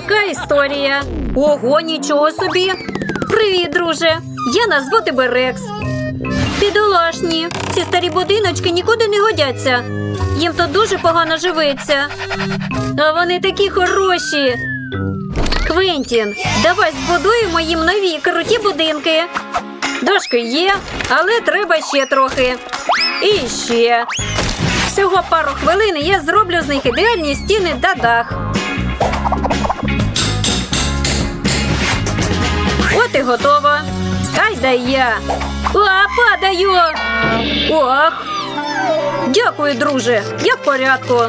така історія. Ого, нічого собі. Привіт, друже. Я назву тебе Рекс. Підолашні, ці старі будиночки нікуди не годяться. Їм тут дуже погано живеться. А вони такі хороші. Квентін, давай збудуємо їм нові круті будинки. Дошки є, але треба ще трохи. І ще. Всього пару хвилин і я зроблю з них ідеальні стіни та дах. От і готово. Да я. А, падаю. Ох. Дякую, друже. Я в порядку.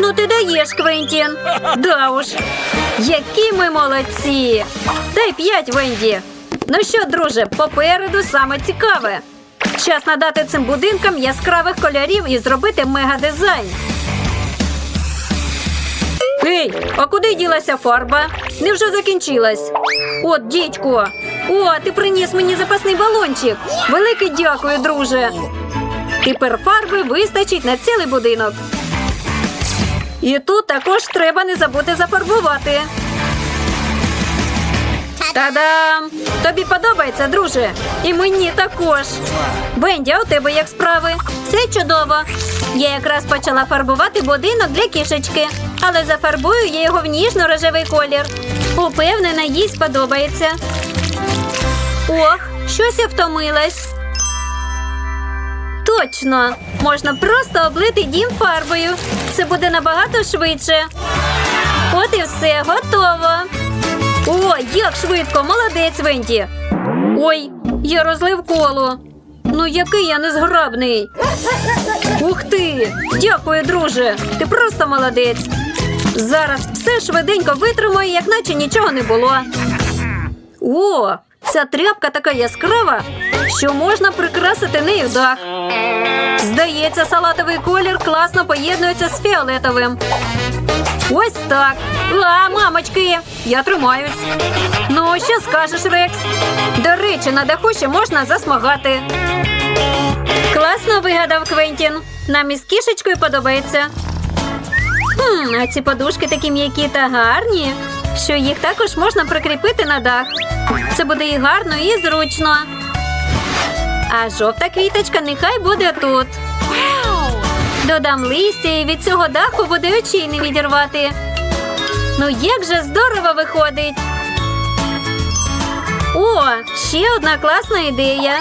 Ну ти даєш, Квентін. Да уж. Які ми молодці. Дай п'ять, Венді. Ну що, друже, попереду саме цікаве. Час надати цим будинкам яскравих кольорів і зробити мегадизайн. Ей, а куди ділася фарба? Невже закінчилась? От, дідько. О, ти приніс мені запасний балончик. Велике дякую, друже. Тепер фарби вистачить на цілий будинок. І тут також треба не забути зафарбувати. Та-дам! Тобі подобається, друже? І мені також. Бенді, а у тебе як справи? Все чудово. Я якраз почала фарбувати будинок для кішечки, але зафарбую я його в ніжно-рожевий колір. Упевнена, їй сподобається. Ох, щось я втомилась. Точно, можна просто облити дім фарбою. Це буде набагато швидше. От і все, готово. О, як швидко, молодець, Венті. Ой, я розлив коло. Ну, який я незграбний. Ух ти! Дякую, друже. Ти просто молодець. Зараз все швиденько витримаю, як наче нічого не було. О, ця тряпка така яскрава, що можна прикрасити нею дах. Здається, салатовий колір класно поєднується з фіолетовим. Ось так. А, мамочки, я тримаюсь. Ну, що скажеш, Рекс? До речі, на даху ще можна засмагати. Класно вигадав Квентін. Нам із кішечкою подобається. Хм, а ці подушки такі м'які та гарні, що їх також можна прикріпити на дах. Це буде і гарно, і зручно. А жовта квіточка нехай буде тут. Додам листя і від цього даху буде очей не відірвати. Ну як же здорово виходить. О, ще одна класна ідея.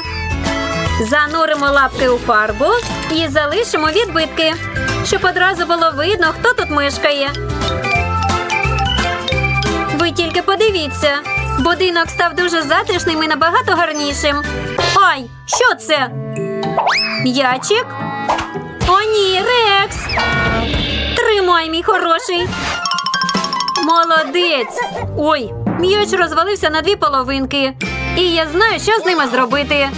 Зануримо лапки у фарбу і залишимо відбитки, щоб одразу було видно, хто тут мешкає. Ви тільки подивіться. Будинок став дуже затишним і набагато гарнішим. Ай, що це? М'ячик? О, ні, Рекс! Тримай, мій хороший. Молодець. Ой, м'яч розвалився на дві половинки. І я знаю, що з ними зробити.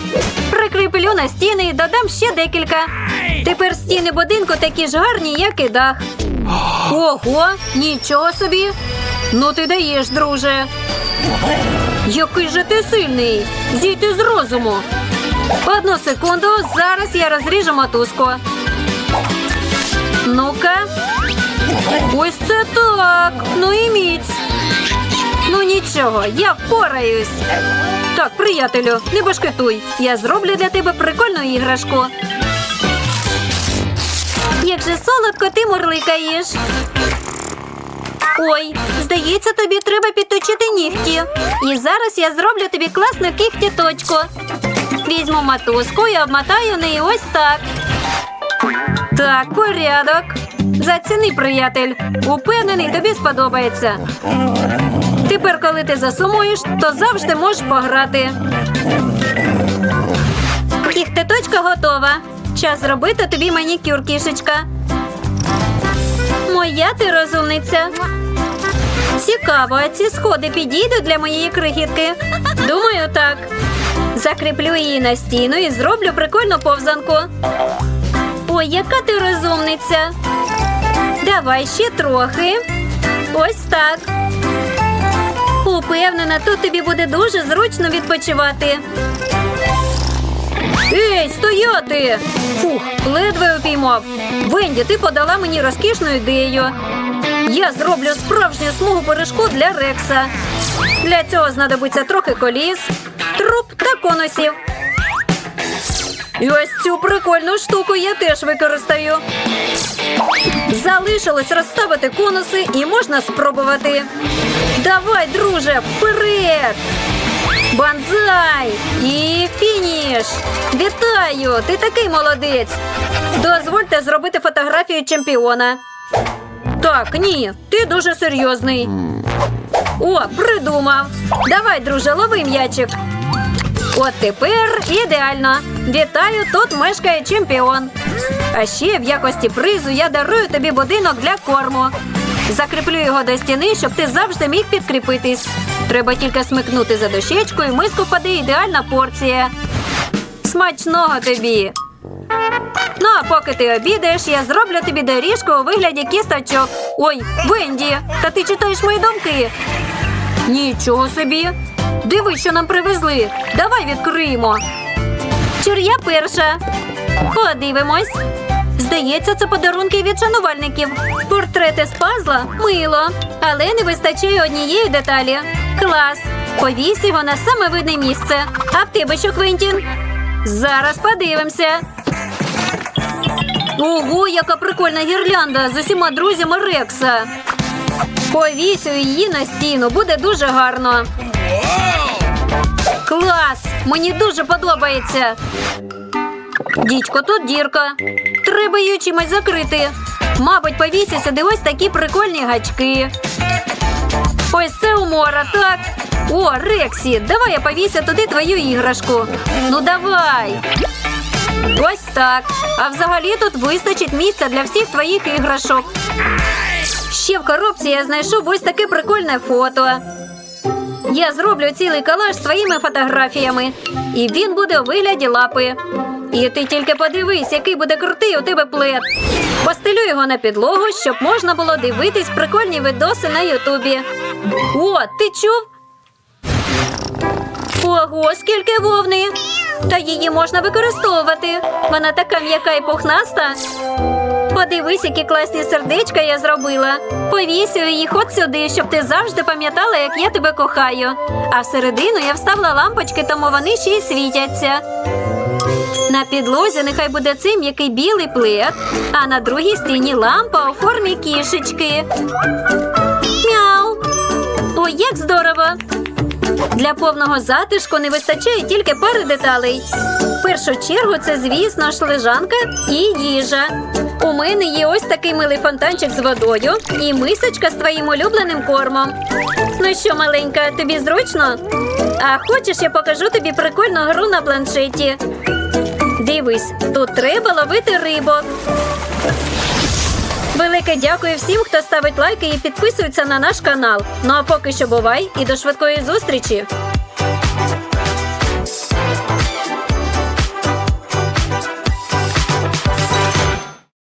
Прикріплю на стіни і додам ще декілька. Тепер стіни будинку такі ж гарні, як і дах. Ого, нічого собі. Ну ти даєш, друже. Який же ти сильний. Зійти з розуму. Одну секунду, зараз я розріжу мотузку. Ну-ка. Ось це так. Ну і міць. Ну нічого, я впораюсь. Так, приятелю, не башкетуй. Я зроблю для тебе прикольну іграшку. Як же солодко ти мурликаєш. Ой, здається, тобі треба підточити нігті. І зараз я зроблю тобі класну кіхті точку. Візьму матузку і обмотаю неї ось так. Так, порядок. Заціни, приятель. Упевнений, тобі сподобається. Тепер, коли ти засумуєш, то завжди можеш пограти. Кіхтеточка готова. Час зробити тобі манікюр, кішечка. Моя ти розумниця. Цікаво, а ці сходи підійдуть для моєї крихітки. Думаю, так. Закріплю її на стіну і зроблю прикольну повзанку. Ой, яка ти розумниця. Давай ще трохи. Ось так. Упевнена, тут тобі буде дуже зручно відпочивати. Ей, стояти! Фух, ледве упіймав. Венді, ти подала мені розкішну ідею. Я зроблю справжню смугу перешкод для Рекса. Для цього знадобиться трохи коліс, труб та конусів. І ось цю прикольну штуку я теж використаю. Залишилось розставити конуси і можна спробувати. Давай, друже, вперед! Банзай! І фініш! Вітаю! Ти такий молодець! Дозвольте зробити фотографію чемпіона. Так, ні, ти дуже серйозний. О, придумав. Давай, друже, лови м'ячик. От тепер ідеально. Вітаю, тут мешкає чемпіон. А ще в якості призу я дарую тобі будинок для корму. Закріплю його до стіни, щоб ти завжди міг підкріпитись. Треба тільки смикнути за дощечку, і миску впаде ідеальна порція. Смачного тобі! Ну, а поки ти обідаєш, я зроблю тобі доріжку у вигляді кісточок. Ой, Венді, та ти читаєш мої думки? Нічого собі. Диви, що нам привезли. Давай відкриємо. Чур перша. Подивимось. Здається, це подарунки від шанувальників. Портрети з пазла мило, але не вистачає однієї деталі. Клас. Повісь його на саме видне місце. А в тебе що, Квентін? Зараз подивимося. Ого, яка прикольна гірлянда з усіма друзями Рекса. Повісю її на стіну, буде дуже гарно. Клас! Мені дуже подобається. Дідько, тут дірка. Треба її чимось закрити. Мабуть, повісять сюди ось такі прикольні гачки. Ось це умора, так. О, Рексі, давай я повісю туди твою іграшку. Ну давай. Ось так. А взагалі тут вистачить місця для всіх твоїх іграшок. Ще в коробці я знайшов ось таке прикольне фото. Я зроблю цілий колаж з твоїми фотографіями, і він буде у вигляді лапи. І ти тільки подивись, який буде крутий у тебе плед. Постелю його на підлогу, щоб можна було дивитись прикольні видоси на Ютубі. О, ти чув? Ого, скільки вовни! Та її можна використовувати. Вона така м'яка і пухнаста. Подивись, які класні сердечка я зробила. Повісю їх от сюди, щоб ти завжди пам'ятала, як я тебе кохаю. А всередину я вставила лампочки, тому вони ще й світяться. На підлозі нехай буде цей м'який білий плед, а на другій стіні лампа у формі кішечки. Мяу! Ой, як здорово! Для повного затишку не вистачає тільки пари деталей. Першу чергу це, звісно ж, лежанка і їжа. У мене є ось такий милий фонтанчик з водою і мисочка з твоїм улюбленим кормом. Ну що, маленька, тобі зручно? А хочеш, я покажу тобі прикольну гру на планшеті. Дивись, тут треба ловити рибок. Велике дякую всім, хто ставить лайки і підписується на наш канал. Ну а поки що бувай і до швидкої зустрічі!